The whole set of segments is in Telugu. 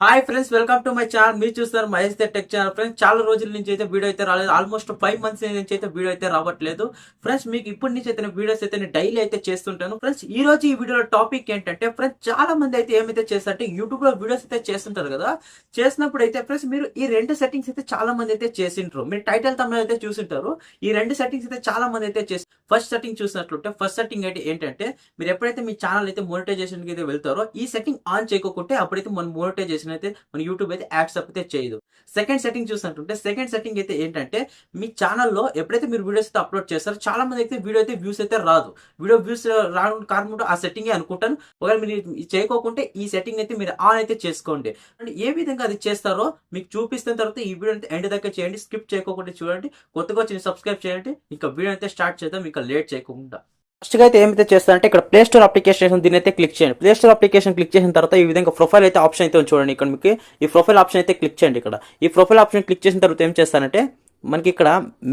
Hi friends welcome to my channel మీరు చూస్తున్నారు మహేష్ టెక్ ఛానల్ ఫ్రెండ్స్ చాలా రోజుల నుంచి అయితే వీడియో అయితే రాలేదు. ఆల్మోస్ట్ ఫైవ్ మంత్స్ నుంచి అయితే వీడియో అయితే రావట్లేదు. ఫ్రెండ్స్ మీకు ఇప్పటి నుంచి అయితే వీడియోస్ అయితే నేను డైలీ అయితే చేస్తుంటాను. ఫ్రెండ్స్ ఈ రోజు ఈ వీడియోలో టాపిక్ ఏంటంటే ఫ్రెండ్స్ చాలా మంది అయితే ఏమైతే చేస్తారంటే యూట్యూబ్లో వీడియోస్ అయితే చేస్తుంటారు కదా. చేసినప్పుడు అయితే ఫ్రెండ్స్ మీరు ఈ రెండు సెట్టింగ్స్ అయితే చాలా మంది అయితే చేసింటారు మీరు టైటిల్ తమిళ అయితే చూసింటారు. ఈ రెండు సెట్టింగ్స్ అయితే చాలా మంది అయితే చేసి ఫస్ట్ సెట్టింగ్ చూసినట్లుంటే ఫస్ట్ సెట్టింగ్ అయితే ఏంటంటే మీరు ఎప్పుడైతే మీ ఛానల్ అయితే మోనిటైజేషన్కి అయితే వెళ్తారో ఈ సెట్టింగ్ ఆన్ చేయకుంటే అప్పుడైతే మన మోనిటైజేషన్ అయితే మన యూట్యూబ్ అయితే యాడ్స్ అప్ అయితే చేయదు. సెకండ్ సెట్టింగ్ చూసినట్టుంటే సెకండ్ సెట్టింగ్ అయితే ఏంటంటే మీ ఛానల్లో ఎప్పుడైతే మీరు వీడియోస్ అయితే అప్లోడ్ చేస్తారో చాలా మంది అయితే వీడియో అయితే వ్యూస్ అయితే రాదు. వీడియో వ్యూస్ రావడం కారణం ఆ సెట్టింగ్ అనుకుంటాను. ఒకవేళ మీరు చేయకోకుంటే ఈ సెట్టింగ్ అయితే మీరు ఆన్ అయితే చేసుకోండి. అంటే ఏ విధంగా అది చేస్తారో మీకు చూపిస్తున్న తర్వాత ఈ వీడియో అయితే ఎండ్ దాకా చేయండి. స్కిప్ చేయకోకుండా చూడండి. కొత్తగా వచ్చి సబ్స్క్రైబ్ చేయండి. ఇంకా వీడియో అయితే స్టార్ట్ చేద్దాం. ఇంకా లేట్ చేయకుండా. ఫస్ట్గా అయితే ఏమైతే చేస్తారంటే ఇక్కడ ప్లే స్టోర్ అప్లికేషన్ దీని అయితే క్లిక్ చేయండి. ప్లే స్టోర్ అప్లికేషన్ క్లిక్ చేసిన తర్వాత ఈ విధంగా ప్రొఫైల్ అయితే ఆప్షన్ అయితే చూడండి. ఇక్కడ మీకు ఈ ప్రొఫైల్ ఆప్షన్ అయితే క్లిక్ చేయండి ఇక్కడ. ఈ ప్రొఫైల్ ఆప్షన్ క్లిక్ చేసిన తర్వాత ఏం చేస్తారంటే మనకి ఇక్కడ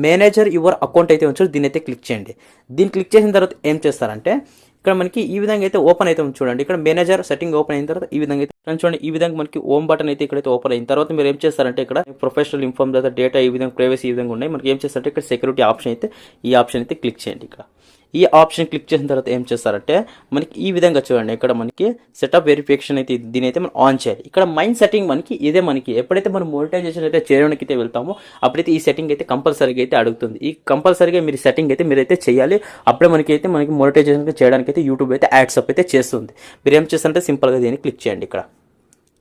మేనేజర్ యువర్ అకౌంట్ అయితే ఉంచారు దీని అయితే క్లిక్ చేయండి. దీన్ని క్లిక్ చేసిన తర్వాత ఏం చేస్తారంటే ఇక్కడ మనకి ఈ విధంగా అయితే ఓపెన్ అయితే చూడండి. ఇక్కడ మేనేజర్ సెట్టింగ్ ఓపెన్ అయిన తర్వాత ఈ విధంగా అయితే చూడండి. ఈ విధంగా మనకి ఓమ్ బటన్ అయితే ఇక్కడైతే ఓపెన్ అయిన తర్వాత మీరు ఏం చేస్తారంటే ఇక్కడ ప్రొఫెషనల్ ఇన్ఫార్మ్ తర్వాత డేటా ఈ విధంగా ప్రైవసీ ఈ విధంగా ఉన్నాయి. మనకి ఏం చేస్తారంటే ఇక్కడ సెక్యూరిటీ ఆప్షన్ అయితే ఈ ఆప్షన్ అయితే క్లిక్ చేయండి ఇక్కడ. ఈ ఆప్షన్ క్లిక్ చేసిన తర్వాత ఏం చేస్తారంటే మనకి ఈ విధంగా చూడండి. ఇక్కడ మనకి సెటప్ వెరిఫికేషన్ అయితే దీని అయితే మనం ఆన్ చేయాలి. ఇక్కడ మైండ్ సెట్టింగ్ మనకి ఇదే మనకి. ఎప్పుడైతే మనం మోనిటైజేషన్ అయితే చేయడానికి అయితే వెళ్తామో అప్పుడైతే ఈ సెట్టింగ్ అయితే కంపల్సరీగా అయితే అడుగుతుంది. ఈ కంపల్సరీగా మీరు సెట్టింగ్ అయితే మీరైతే చేయాలి. అప్పుడే మనకి అయితే మనకి మోనిటైజేషన్ చేయడానికి అయితే యూట్యూబ్ అయితే యాడ్స్ అప్ అయితే చేస్తుంది. మీరు ఏం చేస్తారంటే సింపుల్గా దీన్ని క్లిక్ చేయండి ఇక్కడ.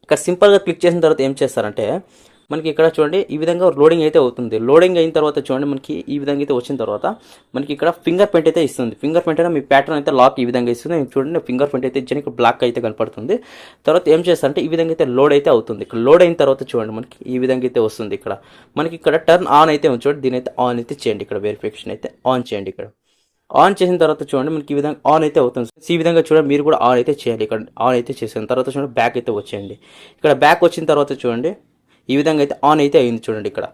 ఇక్కడ సింపుల్గా క్లిక్ చేసిన తర్వాత ఏం చేస్తారంటే మనకి ఇక్కడ చూడండి ఈ విధంగా లోడింగ్ అయితే అవుతుంది. లోడింగ్ అయిన తర్వాత చూడండి మనకి ఈ విధంగా అయితే వచ్చిన తర్వాత మనకి ఇక్కడ ఫింగర్ ప్రింట్ అయితే ఇస్తుంది. ఫింగర్ ప్రింట్ అయినా మీ ప్యాటర్న్ అయితే లాక్ ఈ విధంగా ఇస్తుంది. చూడండి ఫింగర్ ప్రింట్ అయితే ఇచ్చాను ఇక్కడ బ్లాక్ అయితే కనపడుతుంది. తర్వాత ఏం చేస్తారంటే ఈ విధంగా అయితే లోడ్ అయితే అవుతుంది. ఇక్కడ లోడ్ అయిన తర్వాత చూడండి మనకి ఈ విధంగా అయితే వస్తుంది ఇక్కడ. మనకి ఇక్కడ టర్న్ ఆన్ అయితే చూడండి దీని అయితే ఆన్ అయితే చేయండి ఇక్కడ వెరిఫికేషన్ అయితే ఆన్ చేయండి ఇక్కడ. ఆన్ చేసిన తర్వాత చూడండి మనకి ఈ విధంగా ఆన్ అయితే అవుతుంది. ఈ విధంగా చూడండి మీరు కూడా ఆన్ అయితే చేయాలి ఇక్కడ. ఆన్ అయితే చేసిన తర్వాత చూడండి బ్యాక్ అయితే వచ్చేయండి. ఇక్కడ బ్యాక్ వచ్చిన తర్వాత చూడండి ఈ విధంగా అయితే ఆన్ అయితే అయింది చూడండి ఇక్కడ.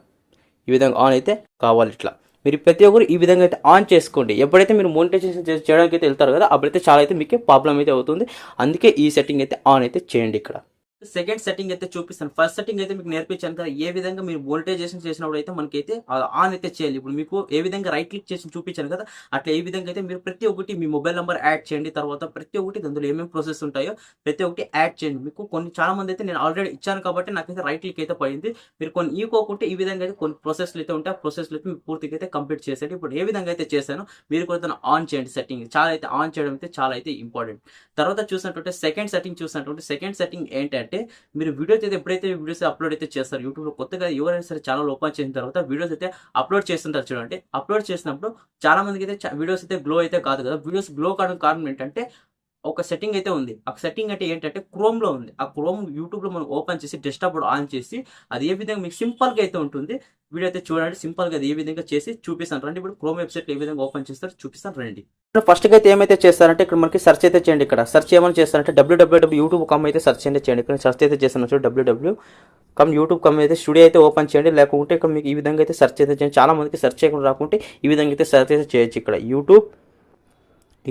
ఈ విధంగా ఆన్ అయితే కావాలి ఇట్లా. మీరు ప్రతి ఒక్కరు ఈ విధంగా అయితే ఆన్ చేసుకోండి. ఎప్పుడైతే మీరు మోనిటైజేషన్ చేయడానికి అయితే వెళ్తారు కదా అప్పుడైతే చాలా అయితే మీకు ప్రాబ్లం అయితే అవుతుంది. అందుకే ఈ సెట్టింగ్ అయితే ఆన్ అయితే చేయండి ఇక్కడ. సెకండ్ సెట్టింగ్ అయితే చూపిస్తాను. ఫస్ట్ సెట్టింగ్ అయితే మీకు నేర్పించాను కదా ఏ విధంగా మీరు వోల్టేజేషన్ చేసినప్పుడు అయితే మనకైతే ఆన్ అయితే చేయాలి. ఇప్పుడు మీకు ఏ విధంగా రైట్ క్లిక్ చేసి చూపించాను కదా అట్లా ఏ విధంగా అయితే మీరు ప్రతి ఒక్కటి మీ మొబైల్ నెంబర్ యాడ్ చేయండి. తర్వాత ప్రతి ఒక్కటి అందులో ఏమేమి ప్రాసెస్ ఉంటాయో ప్రతి ఒక్కటి యాడ్ చేయండి. మీకు కొన్ని చాలా మంది అయితే నేను ఆల్రెడీ ఇచ్చాను కాబట్టి నాకైతే రైట్ క్లిక్ అయితే పడింది. మీరు కొన్ని ఈకోకుంటే ఈ విధంగా అయితే కొన్ని ప్రాసెస్లు అయితే ఉంటాయి. ఆ ప్రాసెస్లు అయితే మీరు పూర్తిగా అయితే కంప్లీట్ చేసేది ఇప్పుడు ఏ విధంగా అయితే చేశాను మీరు కూడా ఆన్ చేయండి సెట్టింగ్ చాలా అయితే ఆన్ చేయడం అయితే చాలా అయితే ఇంపార్టెంట్ తర్వాత చూసినటువంటి సెకండ్ సెట్టింగ్ చూసినటువంటి సెకండ్ సెట్టింగ్ ఏంటంటే మీరు వీడియోస్ అయితే ఎప్పుడైతే వీడియోస్ అప్లోడ్ అయితే చేస్తారు యూట్యూబ్లో కొత్తగా ఎవరైనా సరే ఛానల్ ఓపెన్ చేసిన తర్వాత వీడియోస్ అయితే అప్లోడ్ చేస్తుంటారు చూడండి. అప్లోడ్ చేసినప్పుడు చాలా మందికి అయితే వీడియోస్ అయితే గ్లో అయితే కాదు కదా. వీడియోస్ గ్లో కావడం కారణం ఏంటంటే ఒక సెట్టింగ్ అయితే ఉంది. ఆ సెట్టింగ్ అంటే ఏంటంటే క్రోమ్లో ఉంది. ఆ క్రోమ్ యూట్యూబ్లో మనం ఓపెన్ చేసి డెస్క్టాప్ ఆన్ చేసి అది ఏ విధంగా మీకు సింపుల్గా అయితే ఉంటుంది వీడియో అయితే చూడండి. సింపుల్గా అది ఏ విధంగా చేసి చూపిస్తాను. రండి ఇప్పుడు క్రోమ్ వెబ్సైట్ ఏ విధంగా ఓపెన్ చేస్తారు చూపిస్తాను. రండి. ఫస్ట్ అయితే ఏమైతే చేస్తారంటే ఇక్కడ మనకి సెర్చ్ అయితే చేయండి ఇక్కడ. సెర్చ్ ఏమైనా చేస్తారంటే W W W YouTube com అయితే సెర్చ్ అయితే చేయండి. ఇక్కడ సెర్చ్ అయితే చేస్తాను. చూడండి W W com YouTube com అయితే స్టూడియో అయితే ఓపెన్ చేయండి. లేకుంటే ఇక్కడ మీకు ఈ విధంగా అయితే సెర్చ్ అయితే చేయండి. చాలా మందికి సెర్చ్ చేయకుండా రాకుంటే ఈ విధంగా అయితే సెర్చ్ అయితే చేయొచ్చు ఇక్కడ. యూట్యూబ్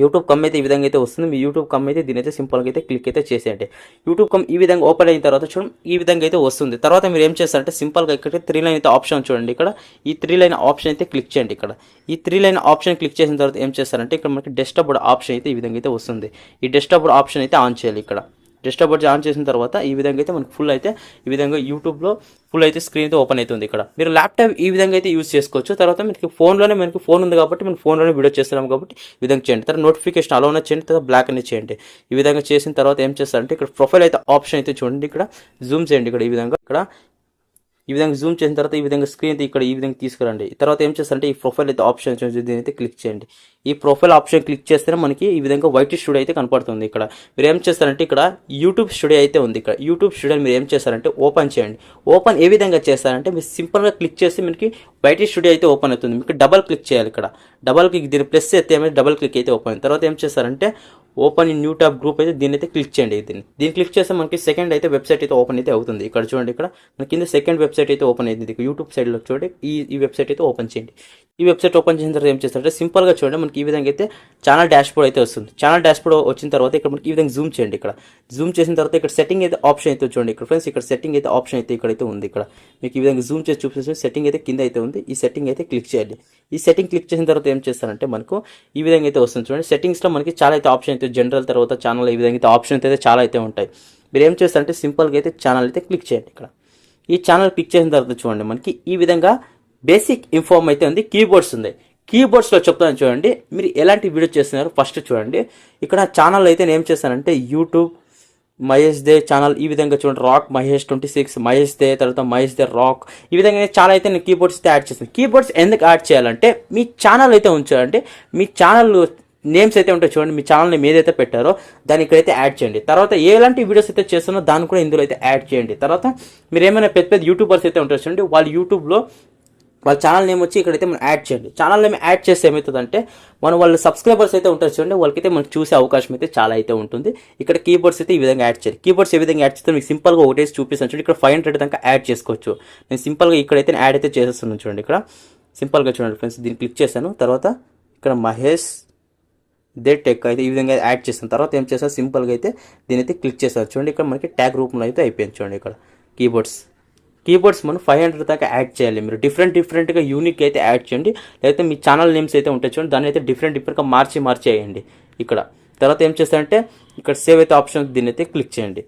యూట్యూబ్ కమ్ అయితే ఈ విధంగా అయితే వస్తుంది. మీ యూట్యూబ్ కమ్ అయితే దీని అయితే సింపుల్గా అయితే క్లిక్ అయితే చేసేయండి. యూట్యూబ్ కమ్ ఈ విధంగా ఓపెన్ అయిన తర్వాత చూడండి ఈ విధంగా అయితే వస్తుంది. తర్వాత మీరు ఏం చేస్తారంటే సింపుల్గా ఇక్కడ త్రీ లైన్ అయితే ఆప్షన్ చూడండి ఇక్కడ. ఈ త్రీ లైన్ ఆప్షన్ అయితే క్లిక్ చేయండి ఇక్కడ. ఈ త్రీ లైన్ ఆప్షన్ క్లిక్ చేసిన తర్వాత ఏం చేస్తారంటే ఇక్కడ మనకి డెస్క్టాప్ ఆప్షన్ అయితే ఈ విధంగా అయితే వస్తుంది. ఈ డెస్క్టాప్ ఆప్షన్ అయితే ఆన్ చేయాలి ఇక్కడ. డెస్క్టాప్ ఆన్ చేసిన తర్వాత ఈ విధంగా అయితే మనకి ఫుల్ అయితే ఈ విధంగా యూట్యూబ్లో ఫుల్ అయితే స్క్రీన్ అయితే ఓపెన్ అవుతుంది ఇక్కడ. మీరు ల్యాప్టాప్ ఈ విధంగా అయితే యూస్ చేసుకోవచ్చు. తర్వాత మీకు ఫోన్లోనే మనకి ఫోన్ ఉంది కాబట్టి మనం ఫోన్లోనే వీడియో చేస్తున్నాం కాబట్టి ఈ విధంగా చేయండి. తర్వాత నోటిఫికేషన్ అలా ఉన్న చేయండి తర్వాత బ్లాక్ అనేది చేయండి. ఈ విధంగా చేసిన తర్వాత ఏం చేస్తారంటే ఇక్కడ ప్రొఫైల్ అయితే ఆప్షన్ అయితే చూడండి ఇక్కడ. జూమ్ చేయండి ఇక్కడ ఈ విధంగా. ఇక్కడ ఈ విధంగా జూమ్ చేసిన తర్వాత ఈ విధంగా స్క్రీన్ అయితే ఇక్కడ ఈ విధంగా తీసుకురండి. తర్వాత ఏం చేస్తారంటే ఈ ప్రొఫైల్ అయితే ఆప్షన్ దీని అయితే క్లిక్ చేయండి. ఈ ప్రొఫైల్ ఆప్షన్ క్లిక్ చేస్తేనే మనకి ఈ విధంగా వైట్ స్టూడియో అయితే కనపడుతుంది ఇక్కడ. మీరు ఏం చేస్తారంటే ఇక్కడ యూట్యూబ్ స్టూడియో అయితే ఉంది ఇక్కడ. యూట్యూబ్ స్టూడియో మీరు ఏం చేస్తారంటే ఓపెన్ చేయండి. ఓపెన్ ఏ విధంగా చేస్తారంటే మీరు సింపుల్గా క్లిక్ చేసి మనకి వైట్ స్టూడియో అయితే ఓపెన్ అవుతుంది. మీకు డబల్ క్లిక్ చేయాలి ఇక్కడ. డబల్ క్లిక్ దీని ప్లస్ అయితే ఏమైనా డబల్ క్లిక్ అయితే ఓపెన్ తర్వాత ఏం చేస్తారంటే open in new tab group అయితే దీని అయితే క్లిక్ చేయండి దీన్ని దీన్ని క్లిక్ చేస్తే మనకి సెకండ్ అయితే వెబ్సైట్ అయితే ఓపెన్ అయితే అవుతుంది. ఇక్కడ చూడండి ఇక్కడ మన కింద సెకండ్ వెబ్సైట్ అయితే ఓపెన్ అయింది. యూట్యూబ్ సైడ్లో చూడండి. ఈ ఈ వెబ్సైట్ అయితే ఓపెన్ చేయండి. ఈ వెబ్సైట్ ఓపెన్ చేసిన తర్వాత ఏం చేస్తారంటే సింపుల్గా చూడండి. మనకి ఈ విధంగా అయితే ఛానల్ డాష్బోర్డ్ అయితే వస్తుంది. ఛానల్ డాష్ బోర్డ్ వచ్చిన తర్వాత ఇక్కడ మనకి ఈ విధంగా జూమ్ చేయండి ఇక్కడ. జూమ్ చేసిన తర్వాత ఇక్కడ సెట్టింగ్ అయితే ఆప్షన్ అయితే చూడండి. ఇక్కడ ఫ్రెండ్స్ ఇక్కడ సెట్టింగ్ అయితే ఆప్షన్ అయితే ఇక్కడైతే ఉంది ఇక్కడ. మీకు ఈ విధంగా జూమ్ చేసి చూపిస్తే సెట్టింగ్ అయితే కింద అయితే ఉంది. ఈ సెట్టింగ్ అయితే క్లిక్ చేయాలి ఈ సెట్టింగ్ క్లిక్ చేసిన తర్వాత ఏం చేస్తారంటే మనకు ఈ విధంగా అయితే వస్తుంది. చూడండి సెట్టింగ్స్లో మనకి చాలా అయితే ఆప్షన్ అయితే జనరల్ తర్వాత ఛానల్ ఈ విధంగా అయితే ఆప్షన్ అయితే చాలా అయితే ఉంటాయి. మీరు ఏం చేస్తారంటే సింపుల్గా అయితే ఛానల్ అయితే క్లిక్ చేయండి ఇక్కడ. ఈ ఛానల్ క్లిక్ చేసిన తర్వాత చూడండి మనకి ఈ విధంగా బేసిక్ ఇన్ఫార్మ్ అయితే ఉంది కీబోర్డ్స్ ఉంది. కీబోర్డ్స్లో చెప్తాను చూడండి మీరు ఎలాంటి వీడియో చేస్తున్నారు ఫస్ట్ చూడండి. ఇక్కడ ఛానల్ అయితే నేను ఏం చేస్తానంటే యూట్యూబ్ మహేష్ దే ఛానల్ ఈ విధంగా చూడండి rock Mahesh twenty six Mahesh they తర్వాత మహేష్ దే రాక్ ఈ విధంగా నేను చాలా అయితే నేను కీబోర్డ్స్ అయితే యాడ్ చేస్తాను. కీబోర్డ్స్ ఎందుకు యాడ్ చేయాలంటే మీ ఛానల్ అయితే ఉంచాలంటే మీ ఛానల్ నేమ్స్ అయితే ఉంటాయి చూడండి మీ ఛానల్ నేమ్ ఏదైతే పెట్టారో దాన్ని ఇక్కడైతే యాడ్ చేయండి. తర్వాత ఎలాంటి వీడియోస్ అయితే చేస్తున్నో దాన్ని కూడా ఇందులో అయితే యాడ్ చేయండి. తర్వాత మీరు ఏమైనా పెద్ద పెద్ద యూట్యూబర్స్ అయితే ఉంటారు చూడండి వాళ్ళు యూట్యూబ్లో వాళ్ళ ఛానల్ నేమ్ వచ్చి ఇక్కడైతే మనం యాడ్ చేయండి. ఛానల్ నేమ్ యాడ్ చేస్తే ఏమవుతుందంటే మనం వాళ్ళ సబ్స్క్రైబర్స్ అయితే ఉంటారు చూడండి వాళ్ళకైతే మనం చూసే అవకాశం అయితే చాలా అయితే ఉంటుంది. ఇక్కడ కీబోర్డ్స్ అయితే ఈ విధంగా యాడ్ చేయాలి కీబోర్డ్స్ ఏ విధంగా యాడ్ చేస్తే మీకు సింపుల్గా ఒకటేసి చూపిస్తాను చూడండి ఇక్కడ ఫైవ్ హండ్రెడ్ దాకా యాడ్ చేసుకోవచ్చు. నేను సింపుల్గా ఇక్కడైతే యాడ్ అయితే చేసేస్తున్నాను చూడండి ఇక్కడ. సింపుల్గా చూడండి ఫ్రెండ్స్ దీన్ని క్లిక్ చేశాను. తర్వాత ఇక్కడ మహేష్ దే టెక్ అయితే ఈ విధంగా యాడ్ చేసిన తర్వాత ఏం చేస్తారు? సింపుల్గా అయితే దీని అయితే క్లిక్ చేస్తారు. చూడండి ఇక్కడ మనకి ట్యాగ్ రూపంలో అయితే అయిపోయింది. చూడండి ఇక్కడ కీబోర్డ్స్. కీబోర్డ్స్ మనం ఫైవ్ హండ్రెడ్ దాకా యాడ్ చేయాలి. మీరు డిఫరెంట్ డిఫరెంట్గా యూనిక్ అయితే యాడ్ చేయండి. లేకపోతే మీ ఛానల్ నేమ్స్ అయితే ఉంటాయి. చూడండి దాన్ని అయితే డిఫరెంట్ డిఫరెంట్గా మార్చి మార్చి వేయండి. ఇక్కడ తర్వాత ఏం చేస్తారంటే ఇక్కడ సేవ్ అయితే ఆప్షన్ దీన్ని అయితే క్లిక్ చేయండి.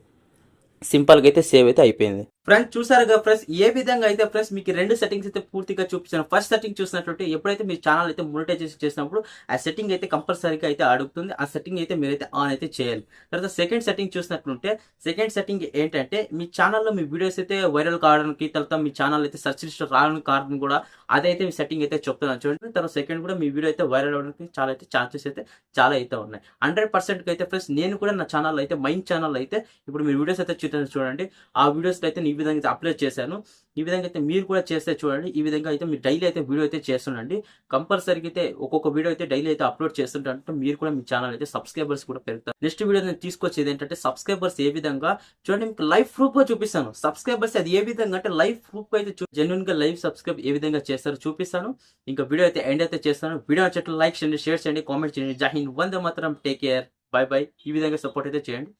సింపుల్గా అయితే సేవ్ అయితే అయిపోయింది. ఫ్రెండ్స్ చూసారుగా ఫ్రెండ్స్ ఏ విధంగా అయితే ఫ్రెండ్స్ మీకు రెండు సెట్టింగ్స్ అయితే పూర్తిగా చూపించాను. ఫస్ట్ సెట్టింగ్ చూసినట్లయితే ఎప్పుడైతే మీ ఛానల్ అయితే మోనిటైజేషన్ చేసినప్పుడు ఆ సెట్టింగ్ అయితే కంపల్సరీగా అయితే అడుగుతుంది. ఆ సెట్టింగ్ అయితే మీరైతే ఆన్ అయితే చేయాలి. తర్వాత సెకండ్ సెట్టింగ్ చూసినట్లుంటే సెకండ్ సెట్టింగ్ ఏంటంటే మీ ఛానల్లో మీ వీడియోస్ అయితే వైరల్ కావడానికి తర్వాత మీ ఛానల్ అయితే సర్చ్ లిస్ట్ రావడానికి కారణం కూడా అదైతే మీ సెట్టింగ్ అయితే చెప్తున్నాను చూడండి. తర్వాత సెకండ్ కూడా మీ వీడియో అయితే వైరల్ అవడానికి చాలా అయితే ఛాన్సెస్ అయితే చాలా అయితే ఉన్నాయి. హండ్రెడ్ పర్సెంట్ అయితే ఫ్రెండ్స్ నేను కూడా నా ఛానల్ అయితే మైన్ ఛానల్ అయితే ఇప్పుడు మీ వీడియోస్ అయితే చూడండి. ఆ వీడియోస్ అయితే ఈ విధంగా అయితే అప్లోడ్ చేశాను. ఈ విధంగా అయితే మీరు కూడా చేస్తే చూడండి. ఈ విధంగా అయితే మీరు డైలీ అయితే వీడియో అయితే చేస్తుండండి. కంపల్సరీగా అయితే ఒక్కొక్క వీడియో అయితే డైలీ అయితే అప్లోడ్ చేస్తుంటే మీరు కూడా మీ ఛానల్ అయితే సబ్స్క్రైబర్స్ కూడా పెరుగుతారు. నెక్స్ట్ వీడియో నేను తీసుకొచ్చేది ఏంటంటే సబ్స్క్రైబర్స్ ఏ విధంగా చూడండి మీకు లైఫ్ ప్రూఫ్గా చూపిస్తాను. సబ్స్క్రైబర్స్ అది ఏ విధంగా అంటే లైఫ్ ప్రూఫ్ అయితే జెన్యున్గా లైవ్ సబ్స్క్రైబ్ ఏ విధంగా చేస్తారో చూపిస్తాను. ఇంకా వీడియో అయితే ఎండ్ అయితే చేస్తాను. వీడియో నచ్చట్లు లైక్ చేయండి షేర్ చేయండి కామెంట్ చేయండి. జాహిన్ వందే మాత్రం. టేక్ కేర్ బై బై ఈ విధంగా సపోర్ట్ అయితే చేయండి.